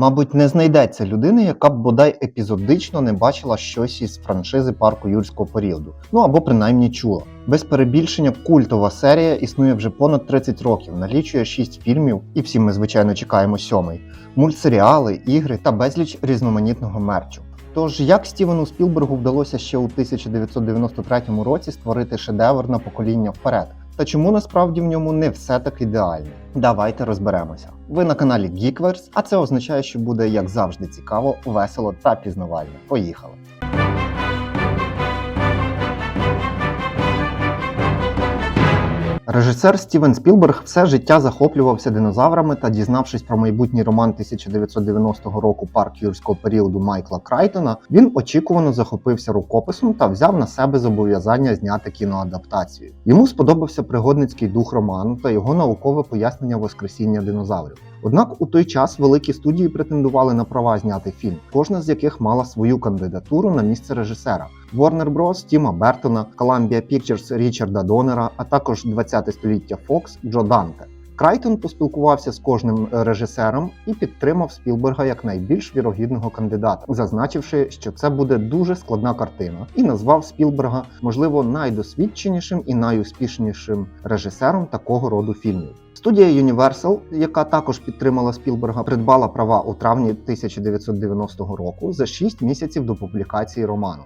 Мабуть, не знайдеться людини, яка б бодай епізодично не бачила щось із франшизи парку юрського періоду, ну або принаймні чула. Без перебільшення культова серія існує вже понад 30 років, налічує 6 фільмів, і всі ми, звичайно, чекаємо сьомий, мультсеріали, ігри та безліч різноманітного мерчу. Тож як Стівену Спілбергу вдалося ще у 1993 році створити шедевр на покоління вперед? Та чому насправді в ньому не все так ідеально? Давайте розберемося. Ви на каналі Geekverse, а це означає, що буде як завжди цікаво, весело та пізнавально. Поїхали! Режисер Стівен Спілберг все життя захоплювався динозаврами та, дізнавшись про майбутній роман 1990 року парк юрського періоду Майкла Крайтона, він очікувано захопився рукописом та взяв на себе зобов'язання зняти кіноадаптацію. Йому сподобався пригодницький дух роману та його наукове пояснення воскресіння динозаврів. Однак у той час великі студії претендували на права зняти фільм, кожна з яких мала свою кандидатуру на місце режисера. Warner Bros. Тіма Бертона, Columbia Pictures Річарда Донера, а також 20 століття Fox Джо Данте. Крайтон поспілкувався з кожним режисером і підтримав Спілберга як найбільш вірогідного кандидата, зазначивши, що це буде дуже складна картина, і назвав Спілберга, можливо, найдосвідченішим і найуспішнішим режисером такого роду фільмів. Студія Universal, яка також підтримала Спілберга, придбала права у травні 1990 року за 6 місяців до публікації роману.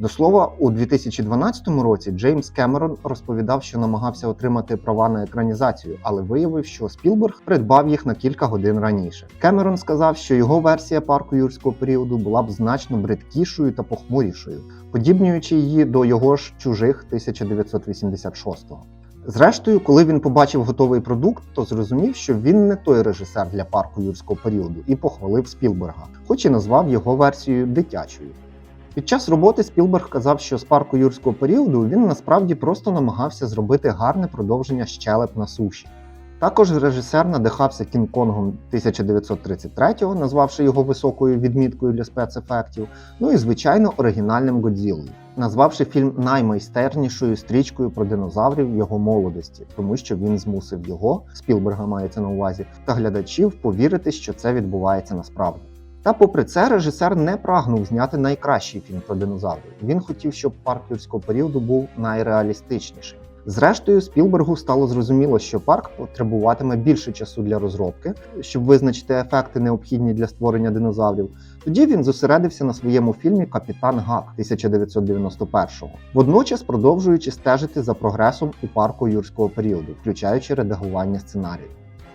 До слова, у 2012 році Джеймс Кемерон розповідав, що намагався отримати права на екранізацію, але виявив, що Спілберг придбав їх на кілька годин раніше. Кемерон сказав, що його версія парку юрського періоду була б значно бридкішою та похмурішою, подібнюючи її до його ж чужих 1986-го. Зрештою, коли він побачив готовий продукт, то зрозумів, що він не той режисер для парку юрського періоду і похвалив Спілберга, хоч і назвав його версією дитячою. Під час роботи Спілберг казав, що з парку юрського періоду він насправді просто намагався зробити гарне продовження щелеп на суші. Також режисер надихався Кінг-Конгом 1933-го, назвавши його високою відміткою для спецефектів, ну і звичайно оригінальним Годзілою, назвавши фільм наймайстернішою стрічкою про динозаврів його молодості, тому що він змусив його, Спілберга мається на увазі, та глядачів повірити, що це відбувається насправді. Та попри це, режисер не прагнув зняти найкращий фільм про динозаврів. Він хотів, щоб парк юрського періоду був найреалістичніший. Зрештою, Спілбергу стало зрозуміло, що парк потребуватиме більше часу для розробки, щоб визначити ефекти, необхідні для створення динозаврів. Тоді він зосередився на своєму фільмі Капітан Гак 1991-го, водночас продовжуючи стежити за прогресом у парку юрського періоду, включаючи редагування сценарію.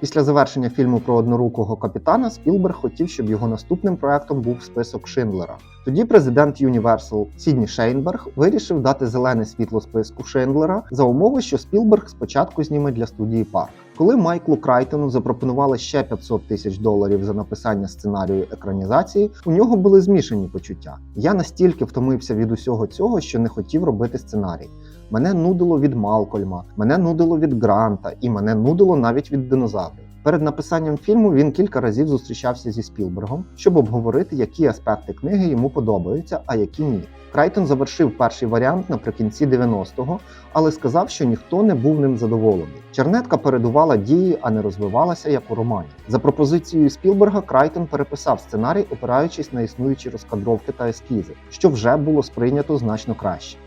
Після завершення фільму про однорукого капітана Спілберг хотів, щоб його наступним проектом був список Шиндлера. Тоді президент Universal Сідні Шейнберг вирішив дати зелене світло списку Шиндлера за умови, що Спілберг спочатку зніме для студії парк. Коли Майклу Крайтону запропонували ще 500 тисяч доларів за написання сценарію екранізації, у нього були змішані почуття. Я настільки втомився від усього цього, що не хотів робити сценарій. Мене нудило від Малкольма, мене нудило від Гранта, і мене нудило навіть від динозаврів. Перед написанням фільму він кілька разів зустрічався зі Спілбергом, щоб обговорити, які аспекти книги йому подобаються, а які ні. Крайтон завершив перший варіант наприкінці 90-го, але сказав, що ніхто не був ним задоволений. Чернетка передувала дії, а не розвивалася як у романі. За пропозицією Спілберга, Крайтон переписав сценарій, опираючись на існуючі розкадровки та ескізи, що вже було сприйнято значно краще.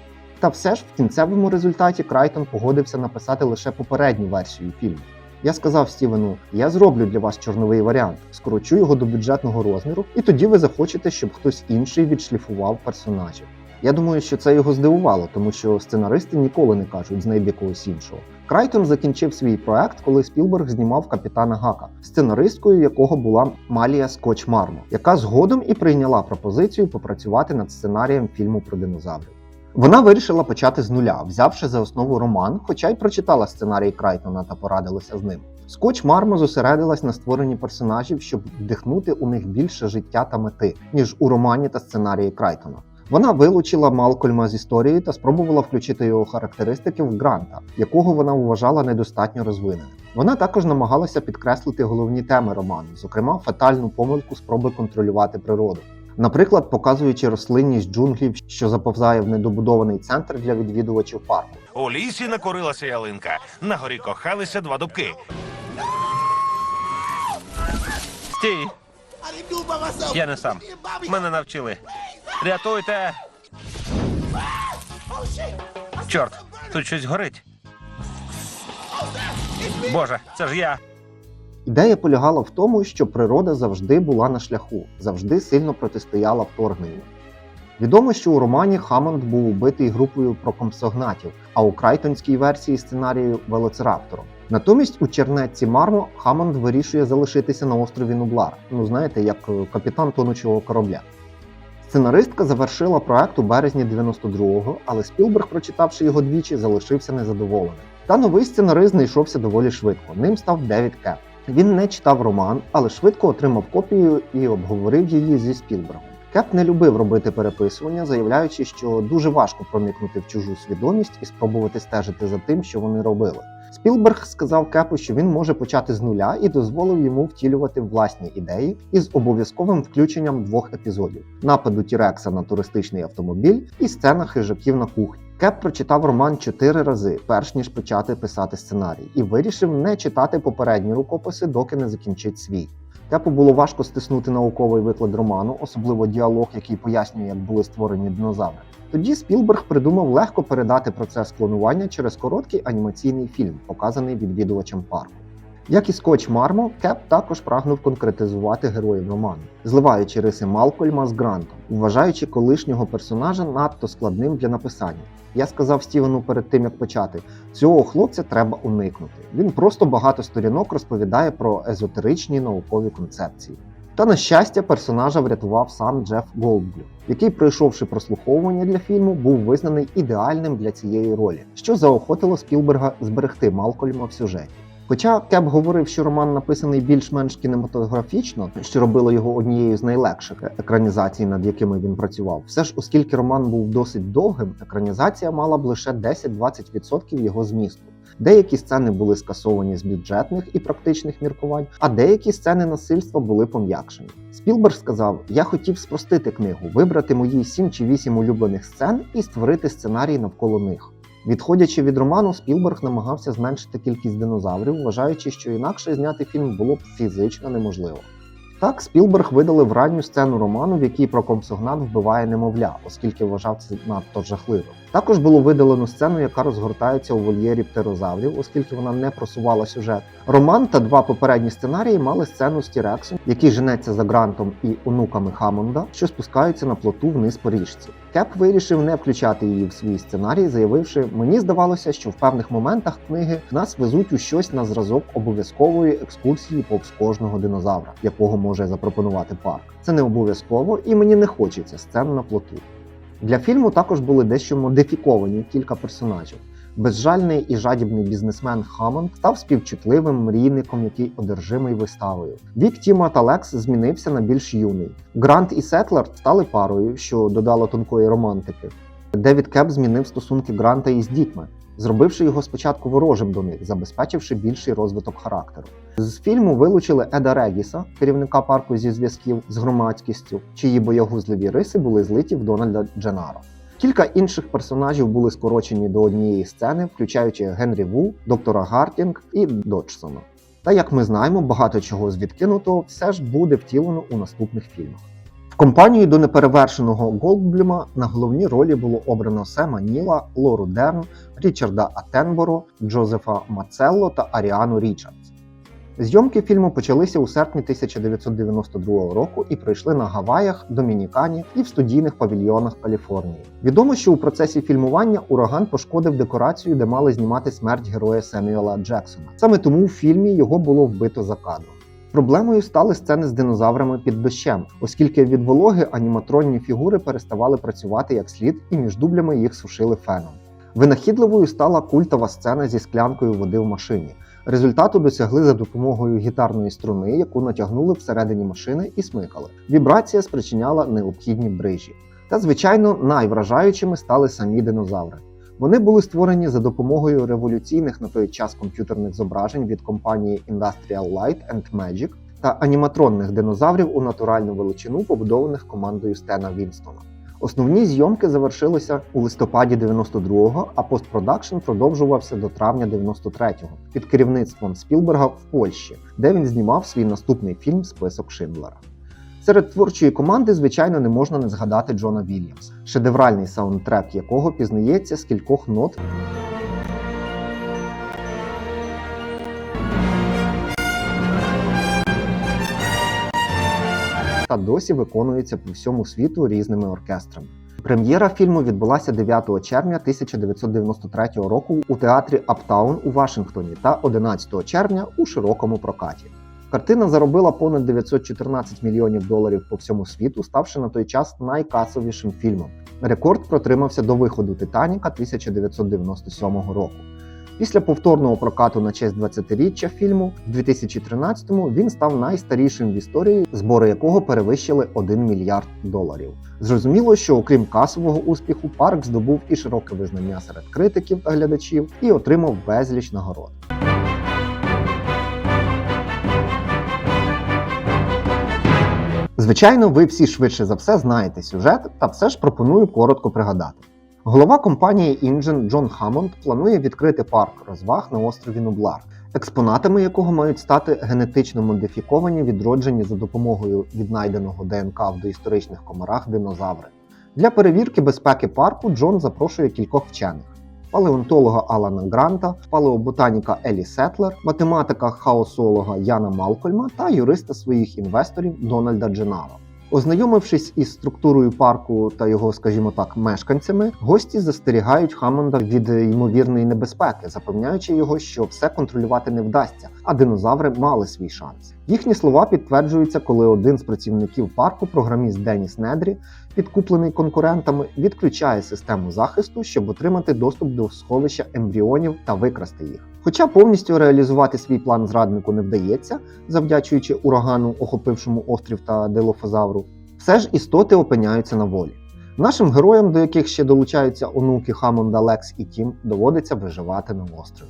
Та все ж в кінцевому результаті Крайтон погодився написати лише попередню версію фільму. Я сказав Стівену, я зроблю для вас чорновий варіант, скорочу його до бюджетного розміру, і тоді ви захочете, щоб хтось інший відшліфував персонажів. Я думаю, що це його здивувало, тому що сценаристи ніколи не кажуть знайди когось іншого. Крайтон закінчив свій проект, коли Спілберг знімав капітана Гака, сценаристкою якого була Малія Скотч Мармо, яка згодом і прийняла пропозицію попрацювати над сценарієм фільму про динозаврів. Вона вирішила почати з нуля, взявши за основу роман, хоча й прочитала сценарій Крайтона та порадилася з ним. Скотч Мармо зосередилась на створенні персонажів, щоб вдихнути у них більше життя та мети, ніж у романі та сценарії Крайтона. Вона вилучила Малкольма з історії та спробувала включити його характеристики в Гранта, якого вона вважала недостатньо розвиненим. Вона також намагалася підкреслити головні теми роману, зокрема фатальну помилку спроби контролювати природу. Наприклад, показуючи рослинність джунглів, що заповзає в недобудований центр для відвідувачів парку. У лісі накорилася ялинка. На горі кохалися два дубки. Стій. Я не сам. Мене навчили. Рятуйте! Чорт, тут щось горить. Боже, це ж я. Ідея полягала в тому, що природа завжди була на шляху, завжди сильно протистояла вторгненню. Відомо, що у романі Хамонд був убитий групою прокомсогнатів, а у крайтонській версії сценарію велоцираптором. Натомість у чернетці Мармо Хамонд вирішує залишитися на острові Нублар. Ну знаєте, як е, капітан тонучого корабля. Сценаристка завершила проект у березні 92-го, але Спілберг, прочитавши його двічі, залишився незадоволеним. Та новий сценарист знайшовся доволі швидко. Ним став Девід Кеп. Він не читав роман, але швидко отримав копію і обговорив її зі Спілбергом. Кеп не любив робити переписування, заявляючи, що дуже важко проникнути в чужу свідомість і спробувати стежити за тим, що вони робили. Спілберг сказав Кепу, що він може почати з нуля і дозволив йому втілювати власні ідеї із обов'язковим включенням двох епізодів: нападу Тірекса на туристичний автомобіль і сцена хижаків на кухні. Кеп прочитав роман чотири рази, перш ніж почати писати сценарій, і вирішив не читати попередні рукописи, доки не закінчить свій. Кепу було важко стиснути науковий виклад роману, особливо діалог, який пояснює, як були створені динозаври. Тоді Спілберг придумав легко передати процес клонування через короткий анімаційний фільм, показаний відвідувачем парку. Як і Скотч Мармо, Кеп також прагнув конкретизувати героїв роману, зливаючи риси Малкольма з Грантом, вважаючи колишнього персонажа надто складним для написання. Я сказав Стівену перед тим, як почати, цього хлопця треба уникнути. Він просто багато сторінок розповідає про езотеричні наукові концепції. Та на щастя, персонажа врятував сам Джеф Голдблюм, який, пройшовши прослуховування для фільму, був визнаний ідеальним для цієї ролі, що заохотило Спілберга зберегти Малкольма в сюжеті. Хоча Кеп говорив, що роман написаний більш-менш кінематографічно, що робило його однією з найлегших екранізацій, над якими він працював, все ж, оскільки роман був досить довгим, екранізація мала б лише 10-20% його змісту. Деякі сцени були скасовані з бюджетних і практичних міркувань, а деякі сцени насильства були пом'якшені. Спілберг сказав: Я хотів спростити книгу, вибрати мої 7 чи 8 улюблених сцен і створити сценарій навколо них. Відходячи від роману, Спілберг намагався зменшити кількість динозаврів, вважаючи, що інакше зняти фільм було б фізично неможливо. Так, Спілберг видалив ранню сцену роману, в якій Прокомсогнат вбиває немовля, оскільки вважав це надто жахливим. Також було видалено сцену, яка розгортається у вольєрі птерозаврів, оскільки вона не просувала сюжет. Роман та два попередні сценарії мали сцену з Тірексом, який женеться за грантом і онуками Хамонда, що спускаються на плоту вниз по річці. Кеп вирішив не включати її в свій сценарій, заявивши: мені здавалося, що в певних моментах книги нас везуть у щось на зразок обов'язкової екскурсії повз кожного динозавра, якого може запропонувати парк. Це не обов'язково, і мені не хочеться сцен на плоту. Для фільму також були дещо модифіковані кілька персонажів. Безжальний і жадібний бізнесмен Хамонд став співчутливим мрійником, який одержимий виставою. Вік Тіма та Лекс змінився на більш юний. Грант і Сетлер стали парою, що додало тонкої романтики. Девід Кеп змінив стосунки Гранта із дітьми, зробивши його спочатку ворожим до них, забезпечивши більший розвиток характеру. З фільму вилучили Еда Регіса, керівника парку зі зв'язків з громадськістю, чиї боягузливі риси були злиті в Дональда Дженаро. Кілька інших персонажів були скорочені до однієї сцени, включаючи Генрі Ву, доктора Гартінг і Доджсона. Та як ми знаємо, багато чого з відкинутого все ж буде втілено у наступних фільмах. В компанію до неперевершеного Голдблюма на головні ролі було обрано Сема Ніла, Лору Дерн, Річарда Атенборо, Джозефа Мацелло та Аріану Річардс. Зйомки фільму почалися у серпні 1992 року і пройшли на Гаваях, Домінікані і в студійних павільйонах Каліфорнії. Відомо, що у процесі фільмування ураган пошкодив декорацію, де мали знімати смерть героя Семюела Джексона. Саме тому в фільмі його було вбито за кадром. Проблемою стали сцени з динозаврами під дощем, оскільки від вологи аніматронні фігури переставали працювати як слід, і між дублями їх сушили феном. Винахідливою стала культова сцена зі склянкою води в машині. Результату досягли за допомогою гітарної струни, яку натягнули всередині машини і смикали. Вібрація спричиняла необхідні брижі. Та, звичайно, найвражаючими стали самі динозаври. Вони були створені за допомогою революційних на той час комп'ютерних зображень від компанії Industrial Light and Magic та аніматронних динозаврів у натуральну величину, побудованих командою Стена Вінстона. Основні зйомки завершилися у листопаді 92-го, а постпродакшн продовжувався до травня 93-го під керівництвом Спілберга в Польщі, де він знімав свій наступний фільм Список Шиндлера. Серед творчої команди, звичайно, не можна не згадати Джона Вільямса, шедевральний саундтрек якого пізнається з кількох нот. Та досі виконується по всьому світу різними оркестрами. Прем'єра фільму відбулася 9 червня 1993 року у театрі Аптаун у Вашингтоні та 11 червня у широкому прокаті. Картина заробила понад 914 мільйонів доларів по всьому світу, ставши на той час найкасовішим фільмом. Рекорд протримався до виходу Титаніка 1997 року. Після повторного прокату на честь 20-річчя фільму в 2013-му він став найстарішим в історії, збори якого перевищили 1 мільярд доларів. Зрозуміло, що окрім касового успіху, парк здобув і широке визнання серед критиків та глядачів і отримав безліч нагород. Звичайно, ви всі швидше за все знаєте сюжет, та все ж пропоную коротко пригадати. Голова компанії Інжен Джон Хаммонд планує відкрити парк розваг на острові Нублар, експонатами якого мають стати генетично модифіковані відроджені за допомогою віднайденого ДНК в доісторичних комарах динозаври. Для перевірки безпеки парку Джон запрошує кількох вчених: палеонтолога Алана Гранта, палеоботаніка Елі Сетлер, математика хаосолога Яна Малкольма та юриста своїх інвесторів Дональда Дженаро. Ознайомившись із структурою парку та його, скажімо так, мешканцями, гості застерігають Хаммонда від ймовірної небезпеки, запевняючи його, що все контролювати не вдасться, а динозаври мали свій шанс. Їхні слова підтверджуються, коли один з працівників парку, програміст Деніс Недрі, підкуплений конкурентами, відключає систему захисту, щоб отримати доступ до сховища ембріонів та викрасти їх. Хоча повністю реалізувати свій план зраднику не вдається, завдячуючи урагану, охопившому острів та дилофазавру, все ж істоти опиняються на волі. Нашим героям, до яких ще долучаються онуки Хамонда, Лекс і Тім, доводиться виживати на острові.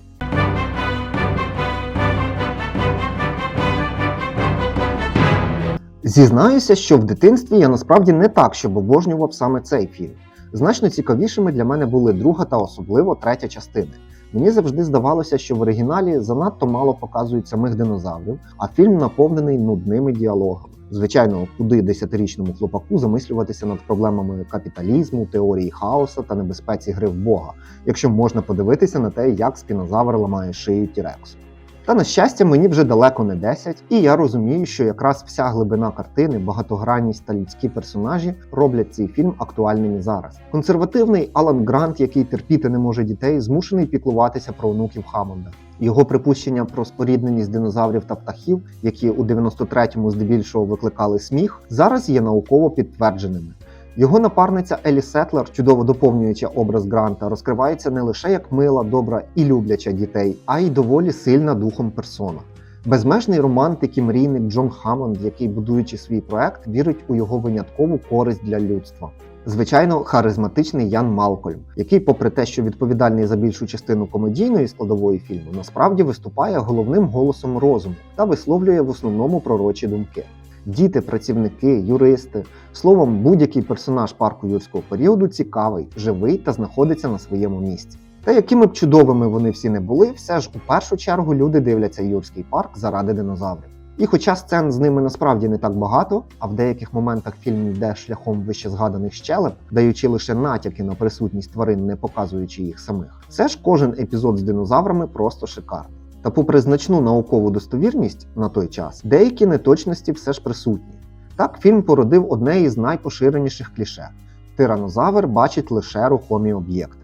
Зізнаюся, що в дитинстві я насправді не так, щоб обожнював саме цей фільм. Значно цікавішими для мене були друга та особливо третя частини. Мені завжди здавалося, що в оригіналі занадто мало показують самих динозаврів, а фільм наповнений нудними діалогами. Звичайно, куди десятирічному хлопаку замислюватися над проблемами капіталізму, теорії хаоса та небезпеці гри в Бога, якщо можна подивитися на те, як спінозавр ламає шию Тірексу. Та на щастя, мені вже далеко не 10, і я розумію, що якраз вся глибина картини, багатогранність та людські персонажі роблять цей фільм актуальним і зараз. Консервативний Алан Грант, який терпіти не може дітей, змушений піклуватися про онуків Хамонда. Його припущення про спорідненість динозаврів та птахів, які у 93-му здебільшого викликали сміх, зараз є науково підтвердженими. Його напарниця Елі Сетлер, чудово доповнюючи образ Гранта, розкривається не лише як мила, добра і любляча дітей, а й доволі сильна духом персона. Безмежний романтик і мрійник Джон Хаммонд, який, будуючи свій проект, вірить у його виняткову користь для людства. Звичайно, харизматичний Ян Малкольм, який, попри те, що відповідальний за більшу частину комедійної складової фільму, насправді виступає головним голосом розуму та висловлює в основному пророчі думки. Діти, працівники, юристи, словом, будь-який персонаж парку юрського періоду цікавий, живий та знаходиться на своєму місці. Та якими б чудовими вони всі не були, все ж у першу чергу люди дивляться юрський парк заради динозаврів. І хоча сцен з ними насправді не так багато, а в деяких моментах фільм йде шляхом вище згаданих щелеп, даючи лише натяки на присутність тварин, не показуючи їх самих, все ж кожен епізод з динозаврами просто шикарний. Та попри значну наукову достовірність на той час, деякі неточності все ж присутні. Так, фільм породив одне із найпоширеніших кліше: тиранозавр бачить лише рухомі об'єкти.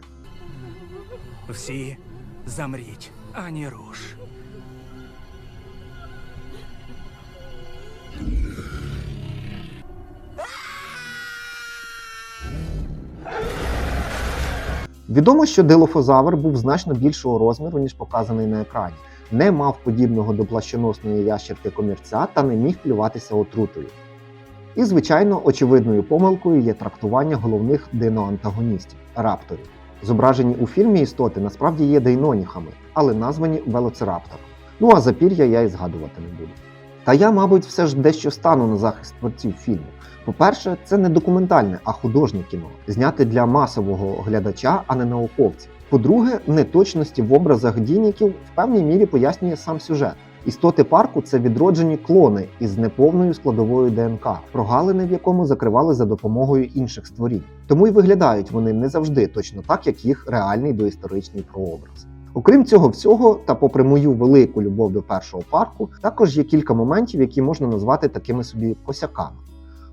Всі замріть, ані руш. Відомо, що дилофозавр був значно більшого розміру, ніж показаний на екрані, не мав подібного до плащоносної ящерки комірця та не міг плюватися отрутою. І, звичайно, очевидною помилкою є трактування головних диноантагоністів рапторів. Зображені у фільмі істоти насправді є дейноніхами, але названі велоцираптором. Ну а запір'я я і згадувати не буду. Та я, мабуть, все ж дещо стану на захист творців фільму. По-перше, це не документальне, а художнє кіно, зняте для масового глядача, а не науковців. По-друге, неточності в образах дійників в певній мірі пояснює сам сюжет. Істоти парку це відроджені клони із неповною складовою ДНК, прогалини в якому закривали за допомогою інших створінь. Тому й виглядають вони не завжди точно так, як їх реальний доісторичний прообраз. Окрім цього всього, та попри мою велику любов до першого парку, також є кілька моментів, які можна назвати такими собі косяками.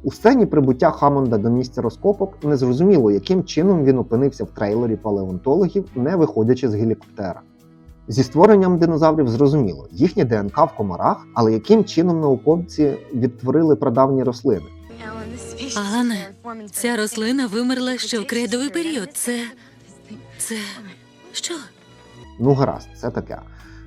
У сцені прибуття Хамонда до місця розкопок незрозуміло, яким чином він опинився в трейлері палеонтологів, не виходячи з гелікоптера. Зі створенням динозаврів зрозуміло, їхнє ДНК в комарах, але яким чином науковці відтворили прадавні рослини? Алане, ця рослина вимерла ще в кредовий період. Це. Це. Що? Ну гаразд, це таке.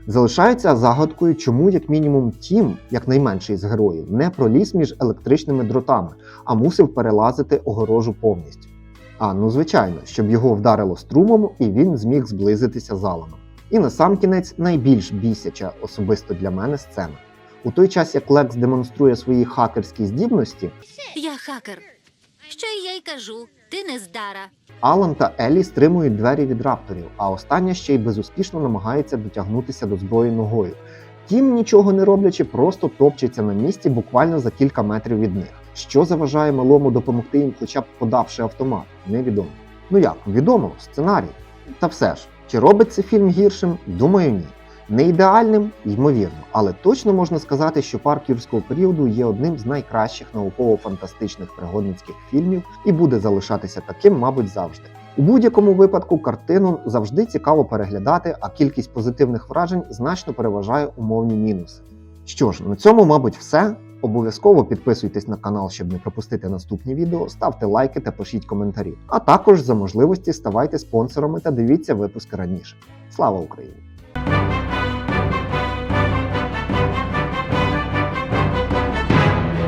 Залишається загадкою, чому, як мінімум, Тім, як найменший з героїв, не проліз між електричними дротами, а мусив перелазити огорожу повністю. А ну звичайно, щоб його вдарило струмом і він зміг зблизитися з Аланом. І насамкінець найбільш бісяча особисто для мене сцена. У той час, як Лекс демонструє свої хакерські здібності, Я хакер. Що я й кажу, ти не здара. Алан та Елі стримують двері від рапторів, а остання ще й безуспішно намагається дотягнутися до зброї ногою. Тім, нічого не роблячи, просто топчеться на місці буквально за кілька метрів від них. Що заважає малому допомогти їм, хоча б подавши автомат, невідомо. Ну як, відомо, сценарій. Та все ж, чи робить це фільм гіршим? Думаю, ні. Не ідеальним, ймовірно, але точно можна сказати, що парк юрського періоду є одним з найкращих науково-фантастичних пригодницьких фільмів і буде залишатися таким, мабуть, завжди. У будь-якому випадку картину завжди цікаво переглядати, а кількість позитивних вражень значно переважає умовні мінуси. Що ж, на цьому, мабуть, все. Обов'язково підписуйтесь на канал, щоб не пропустити наступні відео, ставте лайки та пишіть коментарі. А також за можливості ставайте спонсорами та дивіться випуски раніше. Слава Україні!